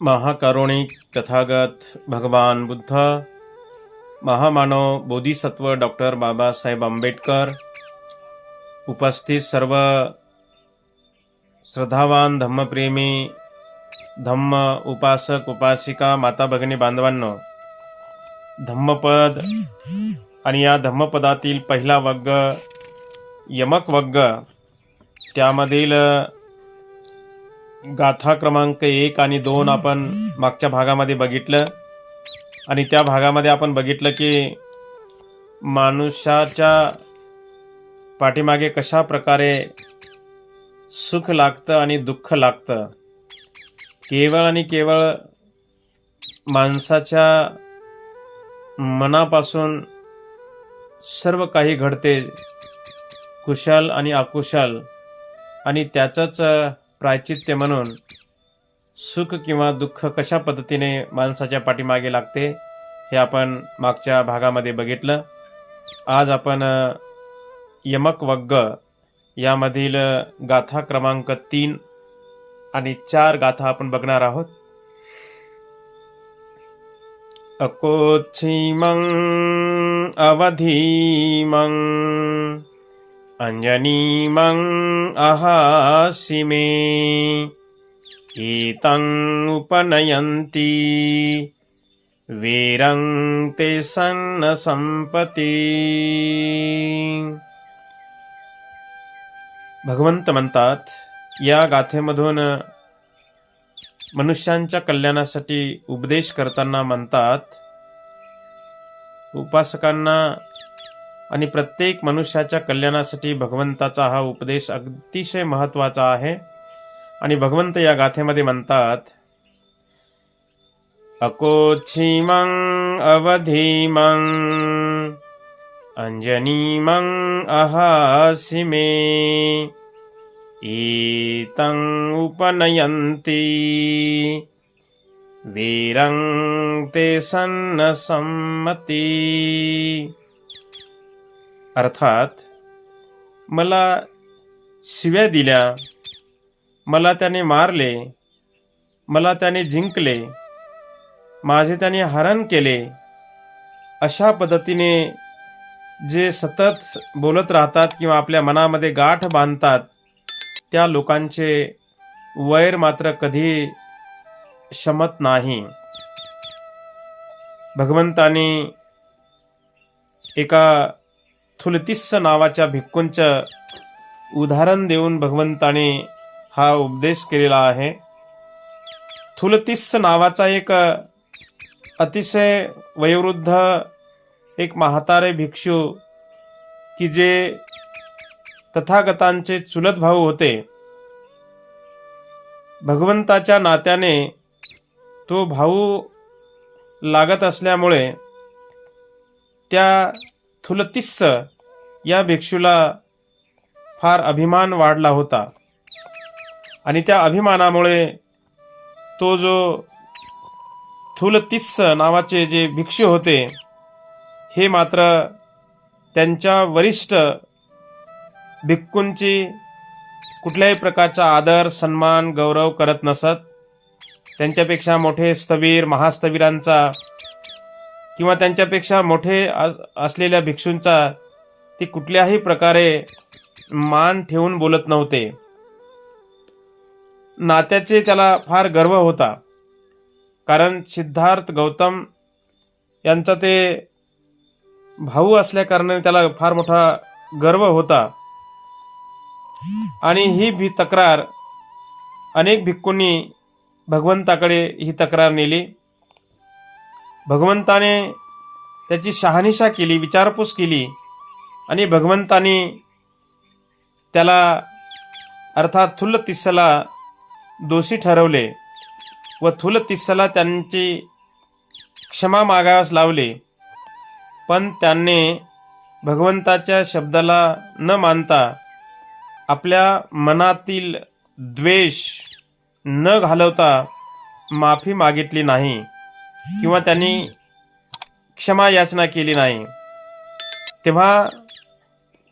महाकारुणिक तथागत भगवान बुद्ध महामानव बोधिसत्व डॉक्टर बाबासाहेब आंबेडकर उपस्थित सर्व श्रद्धावान धम्मप्रेमी धम्म उपासक उपासिका माता भगिनी बांधवांनो धम्मपद आणि या धम्मपदातील पहिला वग्ग यमक वग्ग त्यामधील गाथा क्रमांक एक आणि दोन आपण मागच्या भागामध्ये बघितलं. आणि त्या भागामध्ये आपण बघितलं की माणुसाच्या पाठीमागे कशा प्रकारे सुख लागतं आणि दुःख लागतं. केवळ आणि केवळ माणसाच्या मनापासून सर्व काही घडते कुशल आणि अकुशल. आणि त्याचंच प्रायचित्य म्हणून सुख किंवा दुःख कशा पद्धतीने माणसाच्या पाठीमागे लागते हे आपण मागच्या भागामध्ये बघितलं. आज आपण यमकवग्ग यमक वग्ग यामधील गाथा क्रमांक तीन आणि चार गाथा आपण बघणार आहोत. अकोच्छिमं अवधीमं अञ्जनीमं अहासि मे। एतं उपनयन्ति। वीरं ते सन्न संपती भगवंत म्हणतात या गाथेमधून मनुष्यांच्या कल्याणासाठी उपदेश करताना म्हणतात उपासकांना आणि प्रत्येक मनुष्याच्या कल्याणासाठी भगवंताचा हा उपदेश अतिशय महत्त्वाचा आहे. आणि भगवंत या गाथेमध्ये म्हणतात अकोच्छिमं अवधीमं अंजनीमं अहासि मे ईतं उपनयन्ति वीरं ते सन्न संमती अर्थात मला शिव्या दिल्या मला त्याने मारले मला त्याने जिंकले माझे त्याने हरण केले अशा पद्धतीने जे सतत बोलत राहतात किंवा आपल्या मनामध्ये गाठ बांधतात त्या लोकांचे वैर मात्र कधी शमत नाही. भगवंताने एका थुलतिस्स नावाच्या भिक्कूंचं उदाहरण देऊन भगवंताने हा उपदेश केलेला आहे. थुलतिस्स नावाचा एक अतिशय वयोवृद्ध एक म्हातारे भिक्षू की जे तथागतांचे चुलत भाऊ होते. भगवंताच्या नात्याने तो भाऊ लागत असल्यामुळे त्या थुलतिस्स या भिक्षूला फार अभिमान वाढला होता. आणि त्या अभिमानामुळे तो जो थुलतिस्स नावाचे जे भिक्षू होते हे मात्र त्यांच्या वरिष्ठ भिक्कूंची कुठल्याही प्रकारचा आदर सन्मान गौरव करत नसत. त्यांच्यापेक्षा मोठे स्थवीर महास्थवीरांचा किंवा त्यांच्यापेक्षा मोठे अस असलेल्या भिक्षूंचा ते कुठल्याही प्रकारे मान ठेवून बोलत नव्हते. नात्याचे त्याला फार गर्व होता. कारण सिद्धार्थ गौतम यांचा ते भाऊ असल्याकारणाने त्याला फार मोठा गर्व होता. आणि ही भी तक्रार अनेक भिक्कूंनी भगवंताकडे ही तक्रार नेली. भगवंताने त्याची शहानिशा केली विचारपूस केली आणि भगवंताने त्याला अर्थात थुल्ल तिस्सला दोषी ठरवले व थुल तिस्सला त्यांची क्षमा मागाव्यास लावले. पण त्यांनी भगवंताच्या शब्दाला न मानता आपल्या मनातील द्वेष न घालवता माफी मागितली नाही. किंवा त्यांनी क्षमा याचना केली नाही. तेव्हा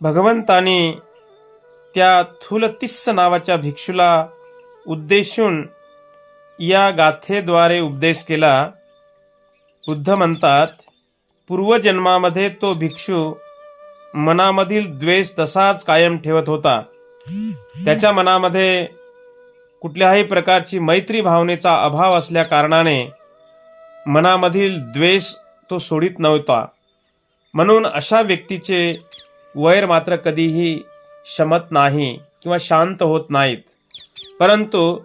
भगवंताने त्या थुलतिस्स नावाच्या भिक्षूला उद्देशून या गाथेद्वारे उपदेश केला. बुद्ध म्हणतात पूर्वजन्मामध्ये तो भिक्षू मनामधील द्वेष तसाच कायम ठेवत होता. त्याच्या मनामध्ये कुठल्याही प्रकारची मैत्री भावनेचा अभाव असल्या कारणाने मनामधील द्वेष तो सोडित नव्हता. म्हणून अशा व्यक्तीचे वैर मात्र कधीही शमत नाही किंवा शांत होत नाहीत. परंतु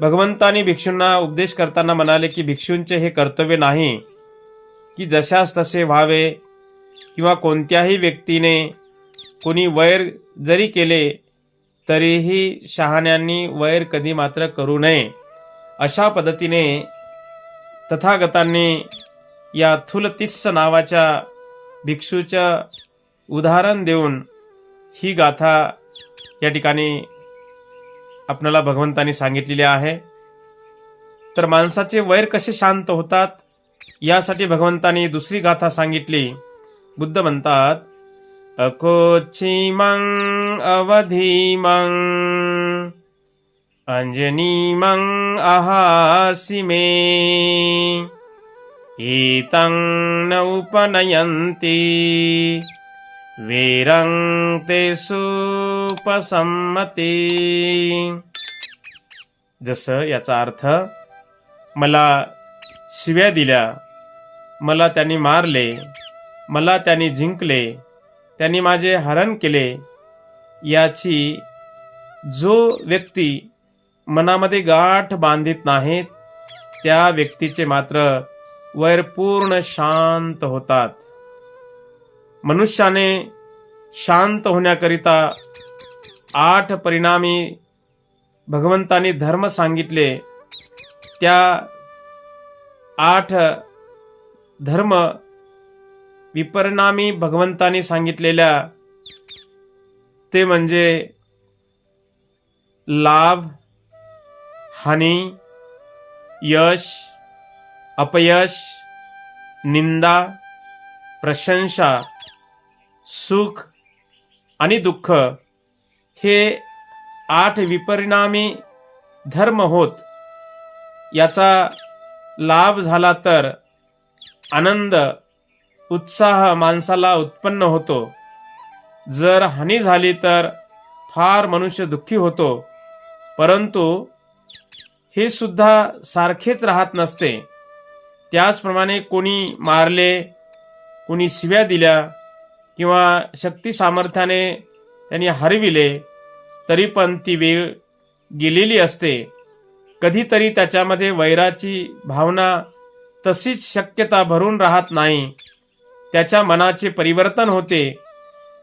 भगवंतानी भिक्षूंना उपदेश करताना म्हणाले की भिक्षूंचे हे कर्तव्य नाही की जशास तसे व्हावे किंवा कोणत्याही व्यक्तीने कोणी वैर जरी केले तरीही शहाण्यांनी वैर कधी मात्र करू नये. अशा पद्धतीने तथागतांनी या थुलतिस्स नावाच्या भिक्षूच्या उदाहरण देऊन ही गाथा या ठिकाणी आपल्याला भगवंतानी सांगितलेली आहे. तर माणसाचे वैर कसे शांत होतात यासाठी भगवंतानी दुसरी गाथा सांगितली. बुद्ध म्हणतात अकोच्छिमं अवधीमं अंजनीमं अहासि मे। एतं न उपनयन्ति। वीरं ते सुपसम्मती जसं याचा अर्थ मला शिव्या दिल्या मला त्यांनी मारले मला त्यांनी जिंकले त्यांनी माझे हरण केले याची जो व्यक्ती मनामध्ये गाठ बांधित नाहीत. त्या व्यक्तीचे मात्र वैर पूर्ण शांत होतात. मनुष्याने शांत होण्याकरिता आठ परिणामी भगवंतानी धर्म सांगितले. त्या आठ धर्म विपरिणामी भगवंतानी सांगितलेल्या. ते म्हणजे लाभ हानी यश अपयश निंदा प्रशंसा सुख आणि दुःख हे आठ विपरिणामी धर्म होत. याचा लाभ झाला तर आनंद उत्साह माणसाला उत्पन्न होतो. जर हानी झाली तर फार मनुष्य दुःखी होतो. परंतु हे सुद्धा सारखेच राहत नसते. त्याचप्रमाणे कोणी मारले कोणी शिव्या दिल्या किंवा शक्ती सामर्थ्याने त्यांनी हरविले तरी पण ती वेळ गेलेली असते. कधीतरी त्याच्यामध्ये वैराची भावना तशीच शक्यता भरून राहत नाही. त्याच्या मनाचे परिवर्तन होते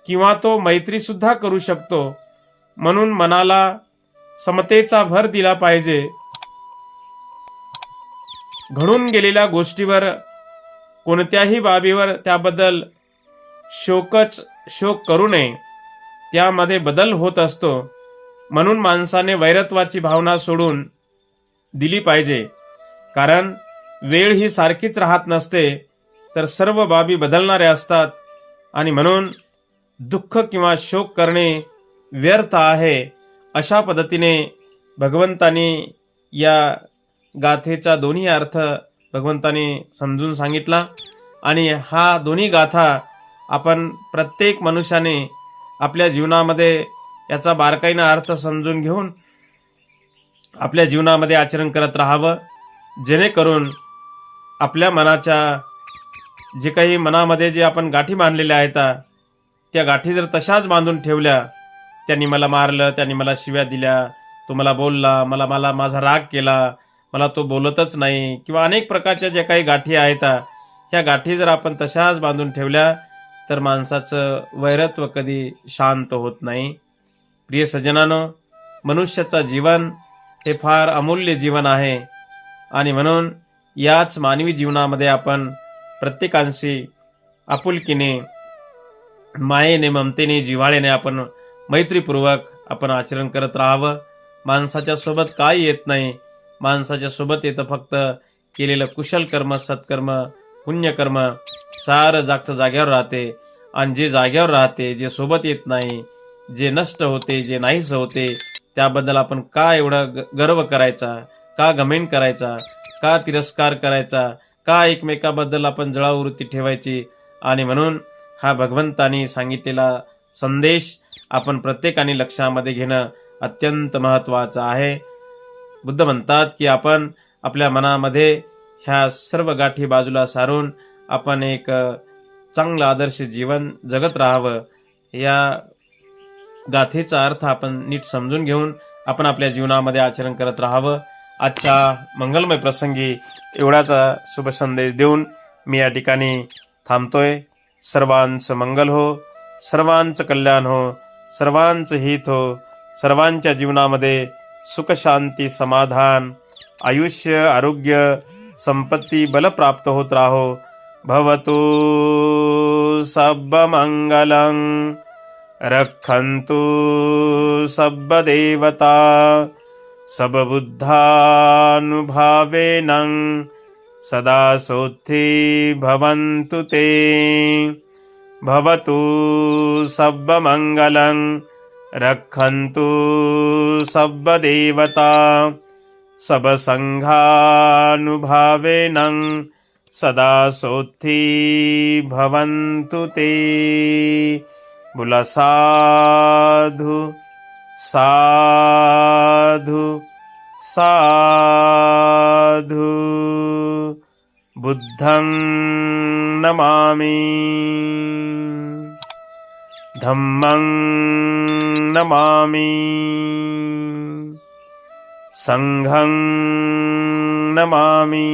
किंवा तो मैत्रीसुद्धा करू शकतो. म्हणून मनाला समतेचा भर दिला पाहिजे. घडून गेलेल्या गोष्टीवर कोणत्याही बाबीवर त्याबद्दल शोकच शोक करू नये. त्यामध्ये बदल होत असतो. म्हणून माणसाने वैरत्वाची भावना सोडून दिली पाहिजे. कारण वेळ ही सारखीच राहत नसते तर सर्व बाबी बदलणाऱ्या असतात. आणि म्हणून दुःख किंवा शोक करणे व्यर्थ आहे अशा पद्धतीने भगवंतानी या गाथेचा दोन्ही अर्थ भगवंतानी समजून सांगितला. आणि हा दोन्ही गाथा आपण प्रत्येक मनुष्याने आपल्या जीवनामध्ये याचा बारकाईनं अर्थ समजून घेऊन आपल्या जीवनामध्ये आचरण करत राहावं. जेणेकरून आपल्या मनाच्या जे काही मनामध्ये जे आपण गाठी बांधलेल्या आहेत त्या गाठी जर तशाच बांधून ठेवल्या त्यांनी मला मारलं त्यांनी मला शिव्या दिल्या तो मला बोलला मला मला माझा राग केला मला तो बोलतच नाही किंवा अनेक प्रकारच्या ज्या काही गाठी आहेत ह्या गाठी जर आपण तशाच बांधून ठेवल्या तर माणसाचं वैरत्व कधी शांत होत नाही. प्रिय सज्जनानं मनुष्याचं जीवन हे फार अमूल्य जीवन आहे. आणि म्हणून याच मानवी जीवनामध्ये आपण प्रत्येकांशी आपुलकीने मायेने ममतेने जिव्हाळेने आपण मैत्रीपूर्वक आपण आचरण करत राहावं. माणसाच्या सोबत काय येत नाही. माणसाच्या सोबत येतं फक्त केलेलं कुशल कर्म सत्कर्म पुण्यकर्म. सारं जागचं जाग्यावर राहते. आणि जे जाग्यावर राहते जे सोबत येत नाही जे नष्ट होते जे नाहीस होते त्याबद्दल आपण का एवढा ग- गर्व करायचा? का घमेंड करायचा? का तिरस्कार करायचा? का एकमेकाबद्दल आपण जळावृत्ती ठेवायची? आणि म्हणून हा भगवंतानी सांगितलेला संदेश आपण प्रत्येकाने लक्षामध्ये घेणं अत्यंत महत्त्वाचं आहे. बुद्ध म्हणतात की आपण आपल्या मनामध्ये ह्या सर्व गाठी बाजूला सारून आपण एक चांगलं आदर्श जीवन जगत राहावं. या गाथेचा अर्थ आपण नीट समजून घेऊन आपण आपल्या जीवनामध्ये आचरण करत राहावं. आजच्या मंगलमय प्रसंगी एवढाचा शुभ संदेश देऊन मी या ठिकाणी थांबतोय. सर्वांचं मंगल हो सर्वांचं कल्याण हो सर्वांचं हित हो सर्वांच्या जीवनामध्ये सुख शांती समाधान। आयुष्य आरोग्य संपत्ती बल प्राप्त होत राहो। भवतु सब्बमङ्गलं। रक्षन्तु सब्बदेवता। सबबुद्धानुभावेन सदा सोत्थी भवन्तु ते। भवतु सब्बमङ्गलं रक्षन्तु सब्बदेवता। सबसङ्घानुभावेन सदा सोत्थी भवन्तु ते। बुलसाधु साधु साधु। बुद्धं नमामि। धम्मं नमामि। सङ्घं नमामि